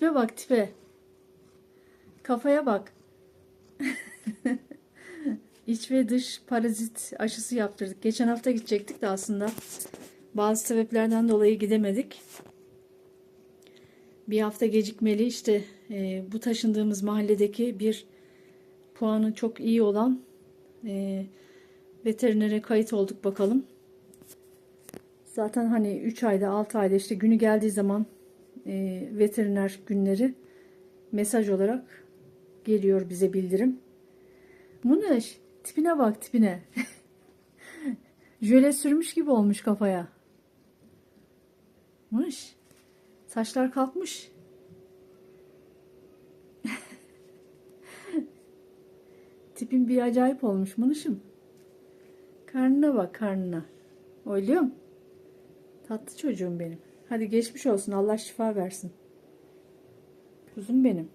Tipe bak tipe. Kafaya bak. İç ve dış parazit aşısı yaptırdık. Geçen hafta gidecektik de aslında bazı sebeplerden dolayı gidemedik. Bir hafta gecikmeli işte e, bu taşındığımız mahalledeki bir puanı çok iyi olan e, veterinere kayıt olduk bakalım. Zaten hani 3 ayda 6 ayda işte günü geldiği zaman e, veteriner günleri mesaj olarak geliyor bize bildirim. Munuş tipine bak tipine. Jöle sürmüş gibi olmuş kafaya. Munuş saçlar kalkmış. Tipin bir acayip olmuş Munuş'um. Karnına bak karnına. Oyluyor mu? Tatlı çocuğum benim. Hadi geçmiş olsun. Allah şifa versin. Kuzum benim.